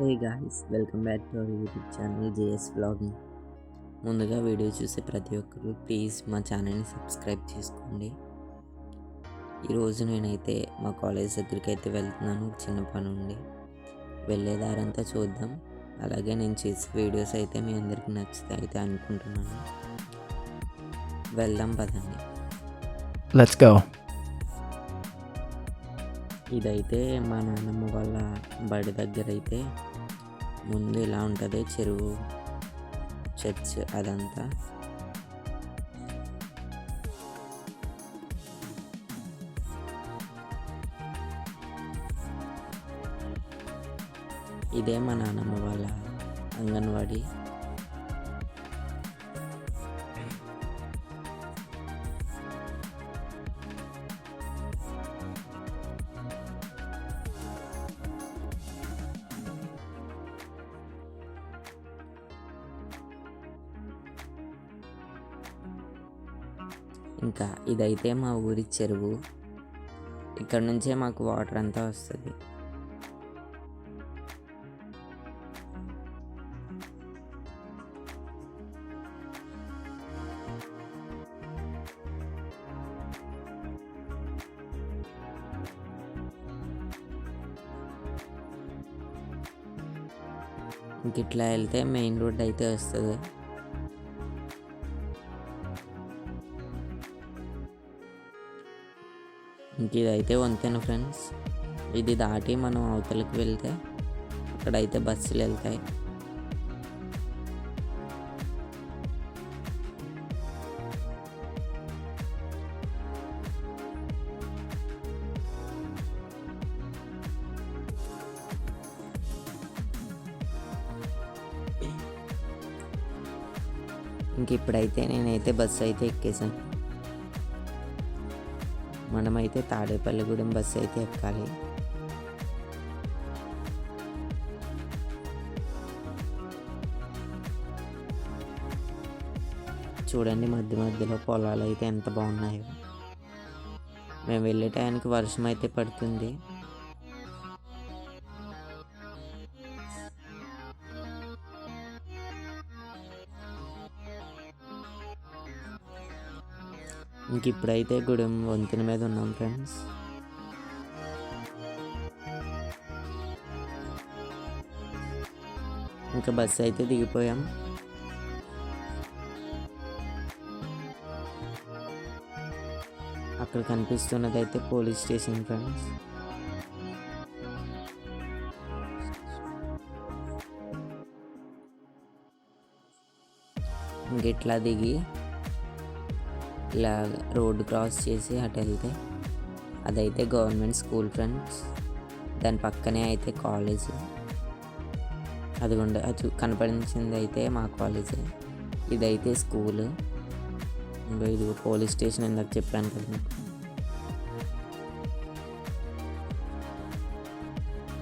Hey guys welcome back to our YouTube channel JS vlogging ముందుగా video చూసే ప్రతి ఒక్కరు ప్లీజ్ మా ఛానల్ని సబ్స్క్రైబ్ చేసుకోండి. ఈరోజు నేనైతే మా కాలేజ్ దగ్గరికి అయితే వెళ్తున్నాను ఒక చిన్న పని ఉండి వెళ్ళే దారంతా చూద్దాం. అలాగే నేను చేసే వీడియోస్ అయితే మీ అందరికీ నచ్చుతాయి అయితే అనుకుంటున్నాను. వెళ్దాం పదండి. ఇదైతే మా నాన్నమ్మ వాళ్ళ బడి దగ్గర అయితే ముందు ఇలా ఉంటుంది చెరువు చర్చ్ అదంతా. ఇదే మా నాన్నమ్మ వాళ్ళ అంగన్వాడీ. ఇంకా ఇదైతే మా ఊరి చెరువు. ఇక్కడ నుంచే మాకు వాటర్ అంతా వస్తుంది. ఇంక ఇట్లా వెళ్తే మెయిన్ రోడ్ అయితే వస్తుంది. ఇంక ఇదైతే వంతెన ఫ్రెండ్స్ ఇది దాటి మనం అవతలకి వెళ్తే అక్కడైతే బస్సులు వెళ్తాయి. ఇంక ఇప్పుడైతే నేనైతే బస్సు అయితే ఎక్కేసాను. మనమైతే తాడేపల్లిగూడెం బస్సు అయితే ఎక్కాలి. చూడండి మధ్య మధ్యలో పొలాలు అయితే ఎంత బాగున్నాయో. మేము వెళ్ళే టయానికి వర్షం అయితే పడుతుంది. ఇంక ఇప్పుడైతే గుడెం వంతెన మీద ఉన్నాం ఫ్రెండ్స్ ఇంకా బస్సు అయితే దిగిపోయాం. అక్కడ కనిపిస్తున్నది అయితే పోలీస్ స్టేషన్ ఫ్రెండ్స్ ఇంక ఇట్లా దిగి ఇలా రోడ్డు క్రాస్ చేసి అటు వెళ్తే అదైతే గవర్నమెంట్ స్కూల్ ఫ్రెండ్స్. దాని పక్కనే అయితే కాలేజ్. అదిగోండి అది కనపడించింది అయితే మా కాలేజ్. ఇదైతే స్కూల్. ఇంకా ఇది పోలీస్ స్టేషన్ ఇందాక చెప్పాను కదా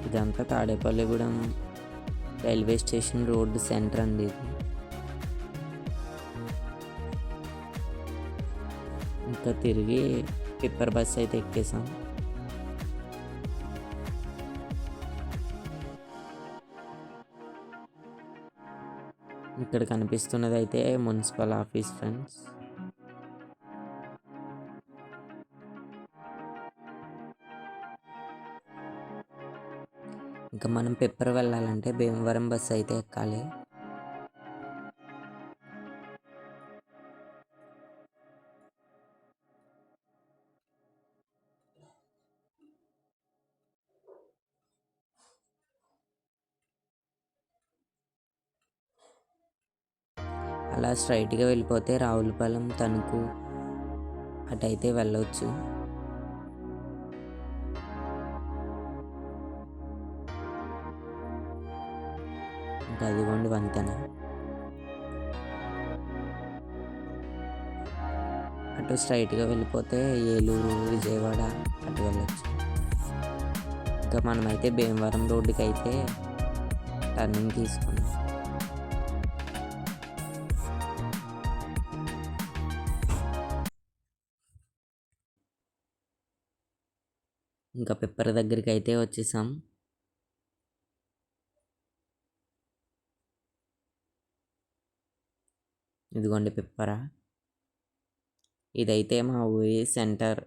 ఇదంతా Tadepalligudem railway station road centre అండి ఇది. ఇంకా తిరిగి పిప్పర్ బస్ అయితే ఎక్కేసాం. ఇక్కడ కనిపిస్తున్నది అయితే మున్సిపల్ ఆఫీస్ ఫ్రెండ్స్. ఇంకా మనం పెప్పర్ వెళ్ళాలంటే భీమవరం బస్సు అయితే ఎక్కాలి. అలా స్ట్రైట్గా వెళ్ళిపోతే రావులపాలెం తణుకు అటైతే వెళ్ళవచ్చు ఇంకా అదిగోండి వంతెన. అటు స్ట్రైట్గా వెళ్ళిపోతే ఏలూరు విజయవాడ అటు వెళ్ళచ్చు. ఇంకా మనమైతే భీమవరం రోడ్డుకి అయితే టర్నింగ్ తీసుకున్నాం. ఇంకా పిప్పర్ దగ్గరికి అయితే వచ్చేసాం. ఇదిగోండి పిప్పర ఇదైతే మా ఊరి సెంటర్.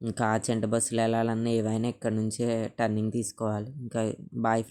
ఇంకా చెంట బస్సులు వెళ్ళాలన్నా ఏవైనా ఇక్కడ నుంచే టర్నింగ్ తీసుకోవాలి. ఇంకా బాయ్